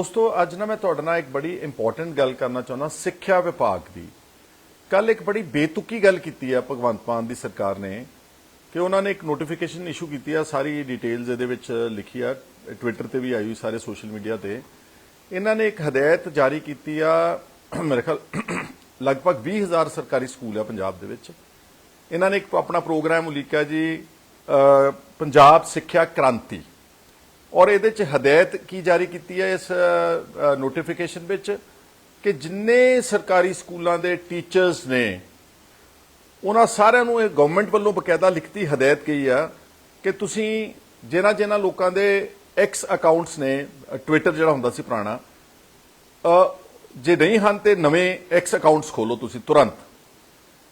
ਦੋਸਤੋ, ਅੱਜ ਨਾ ਮੈਂ ਤੁਹਾਡੇ ਨਾਲ ਇੱਕ ਬੜੀ ਇੰਪੋਰਟੈਂਟ ਗੱਲ ਕਰਨਾ ਚਾਹੁੰਦਾ, ਸਿੱਖਿਆ ਵਿਭਾਗ ਦੀ। ਕੱਲ ਇੱਕ ਬੜੀ ਬੇਤੁਕੀ ਗੱਲ ਕੀਤੀ ਆ ਭਗਵੰਤ ਮਾਨ ਦੀ ਸਰਕਾਰ ਨੇ, ਕਿ ਉਹਨਾਂ ਨੇ ਇੱਕ ਨੋਟੀਫਿਕੇਸ਼ਨ ਇਸ਼ੂ ਕੀਤੀ ਆ, ਸਾਰੀ ਡਿਟੇਲਸ ਇਹਦੇ ਵਿੱਚ ਲਿਖੀ ਆ ਟਵਿੱਟਰ ਤੇ ਵੀ ਆਈ ਹੋਈ ਸਾਰੇ ਸੋਸ਼ਲ ਮੀਡੀਆ ਤੇ। ਇਹਨਾਂ ਨੇ ਇੱਕ ਹਦਾਇਤ ਜਾਰੀ ਕੀਤੀ ਆ, ਮੇਰੇ ਖਿਆਲ ਲਗਭਗ 20000 ਸਰਕਾਰੀ ਸਕੂਲ ਆ ਪੰਜਾਬ ਦੇ ਵਿੱਚ। ਇਹਨਾਂ ਨੇ ਇੱਕ ਆਪਣਾ ਪ੍ਰੋਗਰਾਮ ਉਲੀਕਿਆ ਜੀ ਪੰਜਾਬ ਸਿੱਖਿਆ ਕ੍ਰਾਂਤੀ। ਔਰ ਇਹਦੇ ਚ ਹਦਾਇਤ ਕੀ ਜਾਰੀ ਕੀਤੀ ਹੈ ਇਸ ਨੋਟੀਫਿਕੇਸ਼ਨ ਵਿੱਚ? ਕਿ ਜਿੰਨੇ ਸਰਕਾਰੀ ਸਕੂਲਾਂ ਦੇ ਟੀਚਰਸ ਨੇ, ਉਹਨਾਂ ਸਾਰਿਆਂ ਨੂੰ ਇਹ ਗਵਰਨਮੈਂਟ ਵੱਲੋਂ ਬਕਾਇਦਾ ਲਿਖਤੀ ਹਦਾਇਤ ਗਈ ਆ ਕਿ ਤੁਸੀਂ ਜਿਨ੍ਹਾਂ ਜਿਨ੍ਹਾਂ ਲੋਕਾਂ ਦੇ ਐਕਸ ਅਕਾਊਂਟਸ ਨੇ ਟਵਿੱਟਰ ਜਿਹੜਾ ਹੁੰਦਾ ਸੀ ਪੁਰਾਣਾ ਜੇ ਨਹੀਂ ਹਨ ਤੇ ਨਵੇਂ ਐਕਸ ਅਕਾਊਂਟਸ ਖੋਲੋ ਤੁਸੀਂ ਤੁਰੰਤ।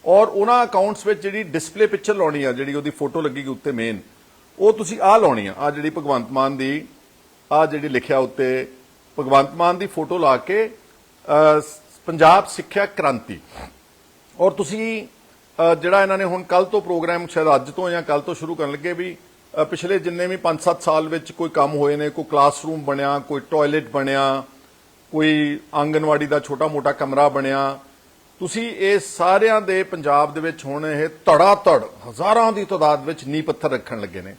ਔਰ ਉਹਨਾਂ ਅਕਾਊਂਟਸ ਵਿੱਚ ਜਿਹੜੀ ਡਿਸਪਲੇ ਪਿਕਚਰ ਲਾਉਣੀ ਆ, ਜਿਹੜੀ ਉਹਦੀ ਫੋਟੋ ਲੱਗੇਗੀ ਉੱਤੇ ਮੇਨ ਉਹ ਤੁਸੀਂ ਆਹ ਲਾਉਣੀ ਆ ਆ ਜਿਹੜੀ ਭਗਵੰਤ ਮਾਨ ਦੀ ਆ ਜਿਹੜੀ ਲਿਖਿਆ ਉੱਤੇ, ਭਗਵੰਤ ਮਾਨ ਦੀ ਫੋਟੋ ਲਾ ਕੇ ਪੰਜਾਬ ਸਿੱਖਿਆ ਕ੍ਰਾਂਤੀ। ਔਰ ਤੁਸੀਂ ਜਿਹੜਾ ਇਹਨਾਂ ਨੇ ਹੁਣ ਕੱਲ ਤੋਂ ਪ੍ਰੋਗਰਾਮ ਸ਼ਾਇਦ ਅੱਜ ਤੋਂ ਜਾਂ ਕੱਲ ਤੋਂ ਸ਼ੁਰੂ ਕਰਨ ਲੱਗੇ ਵੀ ਪਿਛਲੇ ਜਿੰਨੇ ਵੀ 5-7 ਸਾਲ ਵਿੱਚ ਕੋਈ ਕੰਮ ਹੋਏ ਨੇ, ਕੋਈ ਕਲਾਸਰੂਮ ਬਣਿਆ, ਕੋਈ ਟਾਇਲਟ ਬਣਿਆ, ਕੋਈ ਆਂਗਨਵਾੜੀ ਦਾ ਛੋਟਾ-ਮੋਟਾ ਕਮਰਾ ਬਣਿਆ, ਤੁਸੀਂ ਇਹ ਸਾਰਿਆਂ ਦੇ ਪੰਜਾਬ ਦੇ ਵਿੱਚ ਹੁਣ ਇਹ ਧੜਾ ਧੜ ਹਜ਼ਾਰਾਂ ਦੀ ਤਾਦਾਦ ਵਿੱਚ ਨੀਂਹ ਪੱਥਰ ਰੱਖਣ ਲੱਗੇ ਨੇ।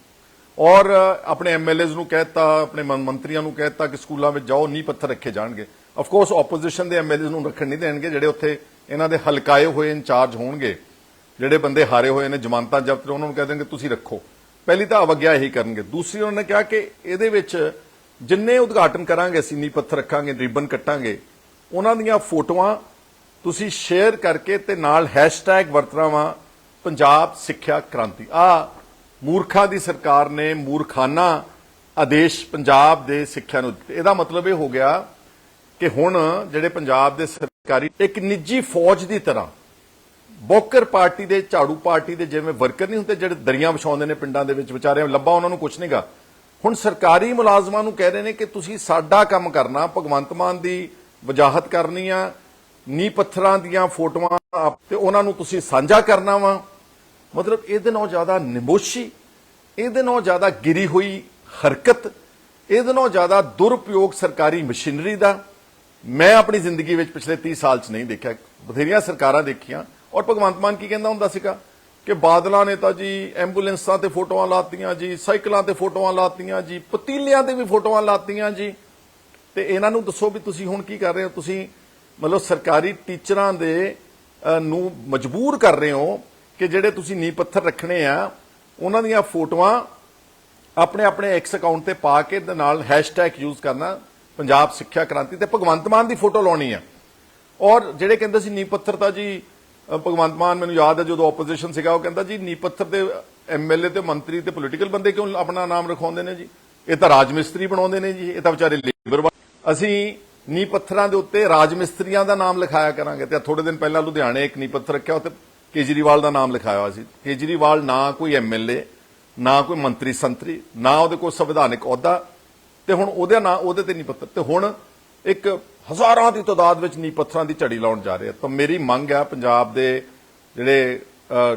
ਔਰ ਆਪਣੇ ਐਮਐਲਏਜ਼ ਨੂੰ ਕਹਿਤਾ, ਆਪਣੇ ਮੰਤਰੀਆਂ ਨੂੰ ਕਹਿਤਾ ਕਿ ਸਕੂਲਾਂ ਵਿੱਚ ਜਾਓ, ਨੀਂਹ ਪੱਥਰ ਰੱਖੇ ਜਾਣਗੇ। ਆਫ ਕੋਰਸ ਆਪੋਜੀਸ਼ਨ ਦੇ ਐਮਐਲਏਜ਼ ਨੂੰ ਰੱਖਣ ਨਹੀਂ ਦੇਣਗੇ, ਜਿਹੜੇ ਉੱਥੇ ਇਹਨਾਂ ਦੇ ਹਲਕਾਏ ਹੋਏ ਇੰਚਾਰਜ ਹੋਣਗੇ, ਜਿਹੜੇ ਬੰਦੇ ਹਾਰੇ ਹੋਏ ਨੇ, ਜ਼ਮਾਨਤਾਂ ਜ਼ਬਤ ਉਹਨਾਂ ਨੂੰ ਕਹਿ ਦੇਣਗੇ, ਤੁਸੀਂ ਰੱਖੋ। ਪਹਿਲੀ ਤਾਂ ਅਵਗਿਆ ਇਹੀ ਕਰਨਗੇ। ਦੂਸਰੀ ਉਹਨਾਂ ਨੇ ਕਿਹਾ ਕਿ ਇਹਦੇ ਵਿੱਚ ਜਿੰਨੇ ਉਦਘਾਟਨ ਕਰਾਂਗੇ, ਅਸੀਂ ਨੀਂਹ ਪੱਥਰ ਰੱਖਾਂਗੇ, ਰਿਬਨ ਕੱਟਾਂਗੇ, ਉਹਨਾਂ ਦੀਆਂ ਫੋਟੋਆਂ ਤੁਸੀਂ ਸ਼ੇਅਰ ਕਰਕੇ ਤੇ ਨਾਲ ਹੈਸ਼ਟੈਗ ਵਰਤਣਾ ਵਾ ਪੰਜਾਬ ਸਿੱਖਿਆ ਕ੍ਰਾਂਤੀ। ਆ ਮੂਰਖਾਂ ਦੀ ਸਰਕਾਰ ਨੇ ਮੂਰਖਾਨਾ ਆਦੇਸ਼ ਪੰਜਾਬ ਦੇ ਸਿੱਖਿਆ ਨੂੰ ਦਿੱਤੇ। ਇਹਦਾ ਮਤਲਬ ਇਹ ਹੋ ਗਿਆ ਕਿ ਹੁਣ ਜਿਹੜੇ ਪੰਜਾਬ ਦੇ ਸਰਕਾਰੀ ਇੱਕ ਨਿੱਜੀ ਫੌਜ ਦੀ ਤਰ੍ਹਾਂ ਬੋਕਰ ਪਾਰਟੀ ਦੇ, ਝਾੜੂ ਪਾਰਟੀ ਦੇ ਜਿਵੇਂ ਵਰਕਰ ਨਹੀਂ ਹੁੰਦੇ, ਜਿਹੜੇ ਦਰੀਆਂ ਵਿਛਾਉਂਦੇ ਨੇ ਪਿੰਡਾਂ ਦੇ ਵਿੱਚ ਵਿਚਾਰੇ ਲੱਭਾ ਉਹਨਾਂ ਨੂੰ ਕੁਛ ਨਹੀਂਗਾ ਹੁਣ ਸਰਕਾਰੀ ਮੁਲਾਜ਼ਮਾਂ ਨੂੰ ਕਹਿ ਰਹੇ ਨੇ ਕਿ ਤੁਸੀਂ ਸਾਡਾ ਕੰਮ ਕਰਨਾ, ਭਗਵੰਤ ਮਾਨ ਦੀ ਵਜਾਹਤ ਕਰਨੀ ਆ ਨੀ ਪੱਥਰਾਂ ਦੀਆਂ ਫੋਟੋਆਂ ਤੇ ਉਹਨਾਂ ਨੂੰ ਤੁਸੀਂ ਸਾਂਝਾ ਕਰਨਾ ਵਾ ਮਤਲਬ ਇਹਦੇ ਨਾਲੋਂ ਜ਼ਿਆਦਾ ਨਿਮੋਸ਼ੀ, ਇਹਦੇ ਨਾਲੋਂ ਜ਼ਿਆਦਾ ਗਿਰੀ ਹੋਈ ਹਰਕਤ, ਇਹਦੇ ਨਾਲੋਂ ਜ਼ਿਆਦਾ ਦੁਰਉਪਯੋਗ ਸਰਕਾਰੀ ਮਸ਼ੀਨਰੀ ਦਾ ਮੈਂ ਆਪਣੀ ਜ਼ਿੰਦਗੀ ਵਿੱਚ ਪਿਛਲੇ 30 ਸਾਲ 'ਚ ਨਹੀਂ ਦੇਖਿਆ। ਬਥੇਰੀਆਂ ਸਰਕਾਰਾਂ ਦੇਖੀਆਂ ਔਰ ਭਗਵੰਤ ਮਾਨ ਕੀ ਕਹਿੰਦਾ ਹੁੰਦਾ ਸੀਗਾ ਕਿ ਬਾਦਲਾਂ ਨੇ ਤਾਂ ਜੀ ਐਂਬੂਲੈਂਸਾਂ ਤੇ ਫੋਟੋਆਂ ਲਾਤੀਆਂ ਜੀ, ਸਾਈਕਲਾਂ ਤੇ ਫੋਟੋਆਂ ਲਾਤੀਆਂ ਜੀ, ਪਤੀਲਿਆਂ ਤੇ ਵੀ ਫੋਟੋਆਂ ਲਾਤੀਆਂ ਜੀ। ਤੇ ਇਹਨਾਂ ਨੂੰ ਦੱਸੋ ਵੀ ਤੁਸੀਂ ਹੁਣ ਕੀ ਕਰ ਰਹੇ ਹੋ? ਤੁਸੀਂ ਮਤਲਬ ਸਰਕਾਰੀ ਟੀਚਰਾਂ ਦੇ ਨੂੰ ਮਜਬੂਰ ਕਰ ਰਹੇ ਹੋ ਕਿ ਜਿਹੜੇ ਤੁਸੀਂ ਨੀ ਪੱਥਰ ਰੱਖਣੇ ਆ, ਉਹਨਾਂ ਦੀਆਂ ਫੋਟੋਆਂ ਆਪਣੇ ਆਪਣੇ ਐਕਸ ਅਕਾਊਂਟ ਤੇ ਪਾ ਕੇ ਦੇ ਨਾਲ ਹੈਸ਼ਟੈਗ ਯੂਜ਼ ਕਰਨਾ, ਪੰਜਾਬ ਸਿੱਖਿਆ ਕ੍ਰਾਂਤੀ ਤੇ ਭਗਵੰਤ ਮਾਨ ਦੀ ਫੋਟੋ ਲਾਉਣੀ ਆ। ਔਰ ਜਿਹੜੇ ਕਹਿੰਦੇ ਸੀ ਨੀ ਪੱਥਰ ਤਾਂ ਜੀ ਭਗਵੰਤ ਮਾਨ ਮੈਨੂੰ ਯਾਦ ਹੈ ਜਦੋਂ ਆਪੋਜੀਸ਼ਨ ਸੀਗਾ, ਉਹ ਕਹਿੰਦਾ ਜੀ ਨੀ ਪੱਥਰ ਦੇ ਐਮਐਲਏ ਤੇ ਮੰਤਰੀ ਤੇ ਪੋਲੀਟੀਕਲ ਬੰਦੇ ਕਿਉਂ ਆਪਣਾ ਨਾਮ ਰਖਾਉਂਦੇ ਨੇ ਜੀ? ਇਹ ਤਾਂ ਰਾਜ ਮਿਸਤਰੀ ਬਣਾਉਂਦੇ ਨੇ ਜੀ, ਇਹ ਤਾਂ ਵਿਚਾਰੇ ਲੇਬਰ ਅਸੀਂ ਨੀ ਪੱਥਰਾਂ ਦੇ ਉੱਤੇ ਰਾਜ ਮਿਸਤਰੀਆਂ ਦਾ ਨਾਮ ਲਿਖਾਇਆ ਕਰਾਂਗੇ ਤੇ ਥੋੜੇ ਦਿਨ ਪਹਿਲਾਂ ਲੁਧਿਆਣੇ ਇੱਕ ਨੀ ਪੱਥਰ ਰੱਖਿਆ ਉੱਤੇ ਕੇਜਰੀਵਾਲ ਦਾ ਨਾਮ ਲਿਖਾਇਆ ਹੋਇਆ ਸੀ। ਕੇਜਰੀਵਾਲ ਨਾ ਕੋਈ ਐਮਐਲਏ ਨਾ ਕੋਈ ਮੰਤਰੀ ਸੰਤਰੀ, ਨਾ ਉਹਦੇ ਕੋਲ ਸੰਵਿਧਾਨਿਕ ਅਹੁਦਾ ਤੇ ਹੁਣ ਉਹਦੇ ਨਾਂ ਉਹਦੇ ਤੇ ਨਹੀਂ ਪੱਤਰ। ਤੇ ਹੁਣ ਇੱਕ ਹਜ਼ਾਰਾਂ ਦੀ ਤਾਦਾਦ ਵਿੱਚ ਨੀ ਪੱਥਰਾਂ ਦੀ ਝੜੀ ਲਾਉਣ ਜਾ ਰਹੇ। ਆ ਤਾਂ ਮੇਰੀ ਮੰਗ ਹੈ ਪੰਜਾਬ ਦੇ ਜਿਹੜੇ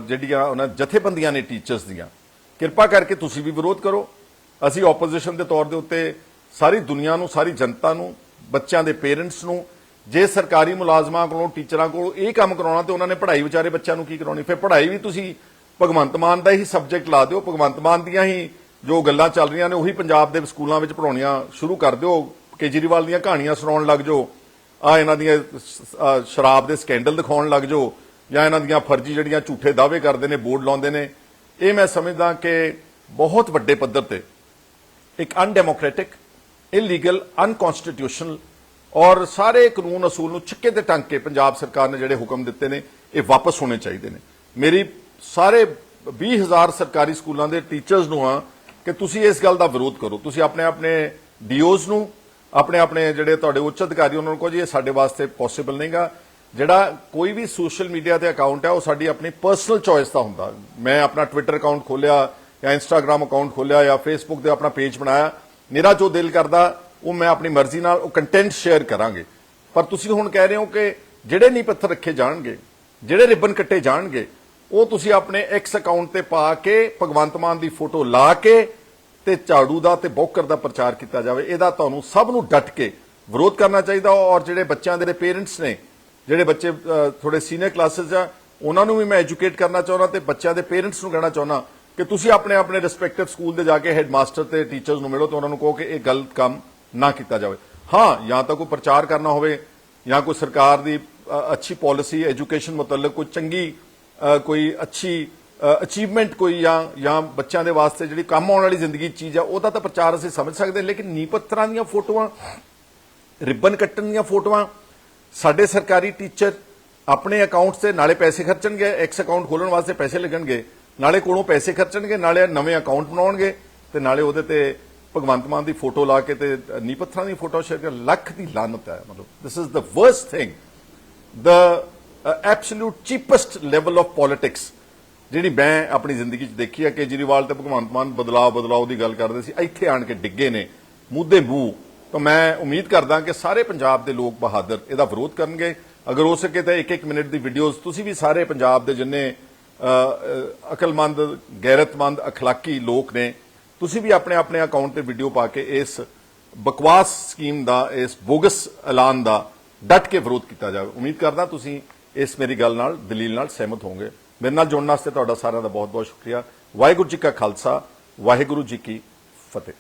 ਜਿਹੜੀਆਂ ਉਹਨਾਂ ਜਥੇਬੰਦੀਆਂ ਨੇ ਟੀਚਰਸ ਦੀਆਂ, ਕਿਰਪਾ ਕਰਕੇ ਤੁਸੀਂ ਵੀ ਵਿਰੋਧ ਕਰੋ। ਅਸੀਂ ਆਪੋਜੀਸ਼ਨ ਦੇ ਤੌਰ ਦੇ ਉੱਤੇ ਸਾਰੀ ਦੁਨੀਆ ਨੂੰ, ਸਾਰੀ ਜਨਤਾ ਨੂੰ, ਬੱਚਿਆਂ ਦੇ ਪੇਰੈਂਟਸ ਨੂੰ ਜੇ ਸਰਕਾਰੀ ਮੁਲਾਜ਼ਮਾਂ ਕੋਲੋਂ, ਟੀਚਰਾਂ ਕੋਲੋਂ ਇਹ ਕੰਮ ਕਰਾਉਣਾ ਤੇ ਉਹਨਾਂ ਨੇ ਪੜ੍ਹਾਈ ਵਿਚਾਰੇ ਬੱਚਿਆਂ ਨੂੰ ਕੀ ਕਰਾਉਣੀ? ਫਿਰ ਪੜ੍ਹਾਈ ਵੀ ਤੁਸੀਂ ਭਗਵੰਤ ਮਾਨ ਦਾ ਹੀ ਸਬਜੈਕਟ ਲਾ ਦਿਓ, ਭਗਵੰਤ ਮਾਨ ਦੀਆਂ ਹੀ ਜੋ ਗੱਲਾਂ ਚੱਲ ਰਹੀਆਂ ਨੇ, ਉਹੀ ਪੰਜਾਬ ਦੇ ਸਕੂਲਾਂ ਵਿੱਚ ਪੜਾਉਣੀਆਂ ਸ਼ੁਰੂ ਕਰ ਦਿਓ। ਕੇਜਰੀਵਾਲ ਦੀਆਂ ਕਹਾਣੀਆਂ ਸੁਣਾਉਣ ਲੱਗ ਜਾਓ। ਆ ਇਹਨਾਂ ਦੀਆਂ ਸ਼ਰਾਬ ਦੇ ਸਕੈਂਡਲ ਦਿਖਾਉਣ ਲੱਗ ਜਾਓ। ਜਾਂ ਇਹਨਾਂ ਦੀਆਂ ਫਰਜ਼ੀ ਜਿਹੜੀਆਂ ਝੂਠੇ ਦਾਅਵੇ ਕਰਦੇ ਨੇ, ਬੋਰਡ ਲਾਉਂਦੇ ਨੇ। ਇਹ ਮੈਂ ਸਮਝਦਾ ਕਿ ਬਹੁਤ ਵੱਡੇ ਪੱਧਰ ਤੇ ਇੱਕ ਅਨਡੈਮੋਕ੍ਰੈਟਿਕ ਇਲੀਗਲ ਅਨਕਨਸਟੀਟਿਊਸ਼ਨਲ ਔਰ ਸਾਰੇ ਕਾਨੂੰਨ ਅਸੂਲ ਨੂੰ ਛਿੱਕੇ ਤੇ ਟੰਗ ਕੇ ਪੰਜਾਬ ਸਰਕਾਰ ਨੇ ਜਿਹੜੇ ਹੁਕਮ ਦਿੱਤੇ ਨੇ, ਇਹ ਵਾਪਸ ਹੋਣੇ ਚਾਹੀਦੇ ਨੇ। ਮੇਰੀ ਸਾਰੇ 20000 ਸਰਕਾਰੀ ਸਕੂਲਾਂ ਦੇ ਟੀਚਰਸ ਨੂੰ ਆ ਕਿ ਤੁਸੀਂ ਇਸ ਗੱਲ ਦਾ ਵਿਰੋਧ ਕਰੋ। ਤੁਸੀਂ ਆਪਣੇ ਆਪਣੇ ਡੀਓਜ਼ ਨੂੰ, ਆਪਣੇ ਆਪਣੇ ਜਿਹੜੇ ਤੁਹਾਡੇ ਉੱਚ ਅਧਿਕਾਰੀ, ਉਹਨਾਂ ਨੂੰ ਕਹੋ ਜੀ, ਇਹ ਸਾਡੇ ਵਾਸਤੇ ਪੋਸੀਬਲ ਨਹੀਂਗਾ ਜਿਹੜਾ ਕੋਈ ਵੀ ਸੋਸ਼ਲ ਮੀਡੀਆ ਤੇ ਅਕਾਊਂਟ ਹੈ, ਉਹ ਸਾਡੀ ਆਪਣੀ ਪਰਸਨਲ ਚੋਇਸ ਦਾ ਹੁੰਦਾ। ਮੈਂ ਆਪਣਾ ਟਵਿੱਟਰ ਅਕਾਊਂਟ ਖੋਲਿਆ ਜਾਂ ਇੰਸਟਾਗ੍ਰam ਅਕਾਊਂਟ ਖੋਲਿਆ ਜਾਂ ਫੇਸਬੁੱਕ ਤੇ ਆਪਣਾ ਪੇਜ ਬਣਾਇਆ, ਮੇਰਾ ਜੋ ਦਿਲ ਕਰਦਾ ਉਹ ਮੈਂ ਆਪਣੀ ਮਰਜ਼ੀ ਨਾਲ ਉਹ ਕੰਟੈਂਟ ਸ਼ੇਅਰ ਕਰਾਂਗੇ। ਪਰ ਤੁਸੀਂ ਹੁਣ ਕਹਿ ਰਹੇ ਹੋ ਕਿ ਜਿਹੜੇ ਨਹੀਂ ਪੱਥਰ ਰੱਖੇ ਜਾਣਗੇ ਜਿਹੜੇ ਰਿਬਨ ਕੱਟੇ ਜਾਣਗੇ ਉਹ ਤੁਸੀਂ ਆਪਣੇ ਐਕਸ ਅਕਾਊਂਟ ਤੇ ਪਾ ਕੇ ਭਗਵੰਤ ਮਾਨ ਦੀ ਫੋਟੋ ਲਾ ਕੇ ਤੇ ਝਾੜੂ ਦਾ ਤੇ ਬੌਕਰ ਦਾ ਪ੍ਰਚਾਰ ਕੀਤਾ ਜਾਵੇ ਇਹਦਾ ਤੁਹਾਨੂੰ ਸਭ ਨੂੰ ਡਟ ਕੇ ਵਿਰੋਧ ਕਰਨਾ ਚਾਹੀਦਾ ਔਰ ਜਿਹੜੇ ਬੱਚਿਆਂ ਦੇ ਪੇਰੈਂਟਸ ਨੇ ਜਿਹੜੇ ਬੱਚੇ ਅ, ਥੋੜੇ ਸੀਨੀਅਰ ਕਲਾਸਿਸ ਆ ਉਹਨਾਂ ਨੂੰ ਵੀ ਮੈਂ ਐਜੂਕੇਟ ਕਰਨਾ ਚਾਹੁੰਦਾ ਤੇ ਬੱਚਿਆਂ ਦੇ ਪੇਰੈਂਟਸ ਨੂੰ ਕਹਿਣਾ ਚਾਹੁੰਦਾ ਕਿ ਤੁਸੀਂ ਆਪਣੇ ਆਪਣੇ ਰਿਸਪੈਕਟਿਵ ਸਕੂਲ ਦੇ ਜਾ ਕੇ ਹੈਡਮਾਸਟਰ ਤੇ ਟੀਚਰਸ ਨੂੰ ਮਿਲੋ ਤੇ ਉਹਨਾਂ ਨੂੰ ਕਹੋ ਕਿ ਇਹ ਗਲਤ ਕੰਮ ਨਾ ਕੀਤਾ ਜਾਵੇ। ਹਾਂ ਜਾਂ ਤਾਂ ਕੋਈ ਪ੍ਰਚਾਰ ਕਰਨਾ ਹੋਵੇ ਜਾਂ ਕੋਈ ਸਰਕਾਰ ਦੀ ਅੱਛੀ ਪਾਲਿਸੀ ਐਜੂਕੇਸ਼ਨ ਮੁਤਲਕ ਕੋਈ ਚੰਗੀ ਕੋਈ ਅੱਛੀ ਅਚੀਵਮੈਂਟ ਕੋਈ ਜਾਂ ਜਾਂ ਬੱਚਿਆਂ ਦੇ ਵਾਸਤੇ ਜਿਹੜੀ ਕੰਮ ਆਉਣ ਵਾਲੀ ਜ਼ਿੰਦਗੀ ਚੀਜ਼ ਆ ਉਹਦਾ ਤਾਂ ਪ੍ਰਚਾਰ ਅਸੀਂ ਸਮਝ ਸਕਦੇ ਹਾਂ, ਲੇਕਿਨ ਨੀਂਹ ਪੱਥਰਾਂ ਦੀਆਂ ਫੋਟੋਆਂ ਰਿਬਨ ਕੱਟਣ ਦੀਆਂ ਫੋਟੋਆਂ ਸਾਡੇ ਸਰਕਾਰੀ ਟੀਚਰ ਆਪਣੇ ਅਕਾਊਂਟਸ ਤੇ ਨਾਲੇ ਪੈਸੇ ਖਰਚਣਗੇ ਐਕਸ ਅਕਾਊਂਟ ਖੋਲਣ ਵਾਸਤੇ ਪੈਸੇ ਲੱਗਣਗੇ ਨਾਲੇ ਕੋਲੋਂ ਪੈਸੇ ਖਰਚਣਗੇ ਨਾਲੇ ਨਵੇਂ ਅਕਾਊਂਟ ਬਣਾਉਣਗੇ ਤੇ ਨਾਲੇ ਉਹਦੇ ਤੇ ਭਗਵੰਤ ਮਾਨ ਦੀ ਫੋਟੋ ਲਾ ਕੇ ਤੇ ਨੀਂਹ ਪੱਥਰਾਂ ਦੀ ਫੋਟੋ ਸ਼ੇਅਰ ਕਰ ਲੱਖ ਦੀ ਲਾਨਤ ਹੈ ਮਤਲਬ this is the worst thing the uh, absolute cheapest level of ਜਿਹੜੀ ਮੈਂ ਆਪਣੀ ਜ਼ਿੰਦਗੀ 'ਚ ਦੇਖੀ ਹੈ ਕੇਜਰੀਵਾਲ ਤੇ ਭਗਵੰਤ ਮਾਨ ਬਦਲਾਅ ਬਦਲਾਅ ਦੀ ਗੱਲ ਕਰਦੇ ਸੀ ਇੱਥੇ ਆਣ ਕੇ ਡਿੱਗੇ ਨੇ ਮੂਧੇ ਮੂੰਹ। ਤਾਂ ਮੈਂ ਉਮੀਦ ਕਰਦਾ ਕਿ ਸਾਰੇ ਪੰਜਾਬ ਦੇ ਲੋਕ ਬਹਾਦਰ ਇਹਦਾ ਵਿਰੋਧ ਕਰਨਗੇ। ਅਗਰ ਹੋ ਸਕੇ ਤਾਂ ਇੱਕ ਇੱਕ ਮਿੰਟ ਦੀ ਵੀਡੀਓਜ਼ ਤੁਸੀਂ ਵੀ ਸਾਰੇ ਪੰਜਾਬ ਦੇ ਜਿੰਨੇ ਅਕਲਮੰਦ ਗੈਰਤਮੰਦ ਅਖਲਾਕੀ ਲੋਕ ਨੇ ਤੁਸੀਂ ਵੀ ਆਪਣੇ ਆਪਣੇ ਅਕਾਊਂਟ ਤੇ ਵੀਡੀਓ ਪਾ ਕੇ ਇਸ ਬਕਵਾਸ ਸਕੀਮ ਦਾ, ਇਸ ਬੋਗਸ ਐਲਾਨ ਦਾ ਡਟ ਕੇ ਵਿਰੋਧ ਕੀਤਾ ਜਾਵੇ। ਉਮੀਦ ਕਰਦਾ ਤੁਸੀਂ ਇਸ ਮੇਰੀ ਗੱਲ ਨਾਲ, ਦਲੀਲ ਨਾਲ ਸਹਿਮਤ ਹੋਵੋਗੇ। ਮੇਰੇ ਨਾਲ ਜੁੜਨ ਵਾਸਤੇ ਤੁਹਾਡਾ ਸਾਰਿਆਂ ਦਾ ਬਹੁਤ ਬਹੁਤ ਸ਼ੁਕਰੀਆ। ਵਾਹਿਗੁਰੂ ਜੀ ਕਾ ਖਾਲਸਾ, ਵਾਹਿਗੁਰੂ ਜੀ ਕੀ ਫਤਿਹ।